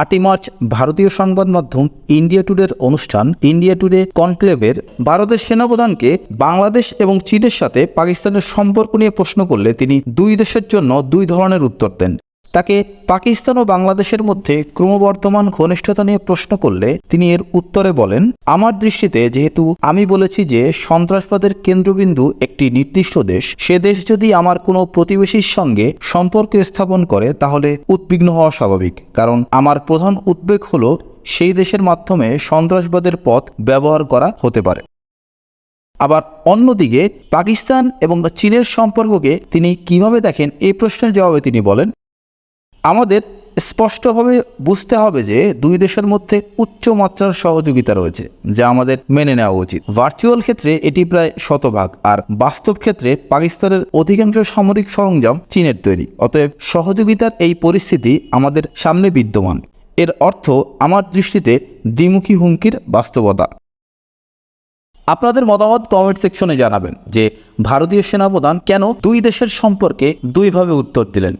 আটই মার্চ ভারতীয় সংবাদ মাধ্যম ইন্ডিয়া টুডের অনুষ্ঠান ইন্ডিয়া টুডে কনক্লেভের, ভারতের সেনাপ্রধানকে বাংলাদেশ এবং চীনের সাথে পাকিস্তানের সম্পর্ক নিয়ে প্রশ্ন করলে তিনি দুই দেশের জন্য দুই ধরনের উত্তর দেন। তাকে পাকিস্তান ও বাংলাদেশের মধ্যে ক্রমবর্ধমান ঘনিষ্ঠতা নিয়ে প্রশ্ন করলে তিনি এর উত্তরে বলেন, আমার দৃষ্টিতে যেহেতু আমি বলেছি যে সন্ত্রাসবাদের কেন্দ্রবিন্দু একটি নির্দিষ্ট দেশ, সে দেশ যদি আমার কোনো প্রতিবেশীর সঙ্গে সম্পর্ক স্থাপন করে তাহলে উদ্বিগ্ন হওয়া স্বাভাবিক। কারণ আমার প্রধান উদ্বেগ হল সেই দেশের মাধ্যমে সন্ত্রাসবাদের পথ ব্যবহার করা হতে পারে। আবার অন্যদিকে পাকিস্তান এবং চীনের সম্পর্ককে তিনি কীভাবে দেখেন এই প্রশ্নের জবাবে তিনি বলেন আমাদের স্পষ্টভাবে বুঝতে হবে যে দুই দেশের মধ্যে উচ্চ মাত্রার সহযোগিতা রয়েছে, যা আমাদের মেনে নেওয়া উচিত। ভার্চুয়াল ক্ষেত্রে এটি প্রায় শতভাগ, আর বাস্তব ক্ষেত্রে পাকিস্তানের অধিকাংশ সামরিক সরঞ্জাম চীনের তৈরি। অতএব সহযোগিতার এই পরিস্থিতি আমাদের সামনে বিদ্যমান। এর অর্থ আমার দৃষ্টিতে দ্বিমুখী হুমকির বাস্তবতা। আপনাদের মতামত কমেন্ট সেকশনে জানাবেন যে ভারতীয় সেনাপ্রধান কেন দুই দেশের সম্পর্কে দুইভাবে উত্তর দিলেন।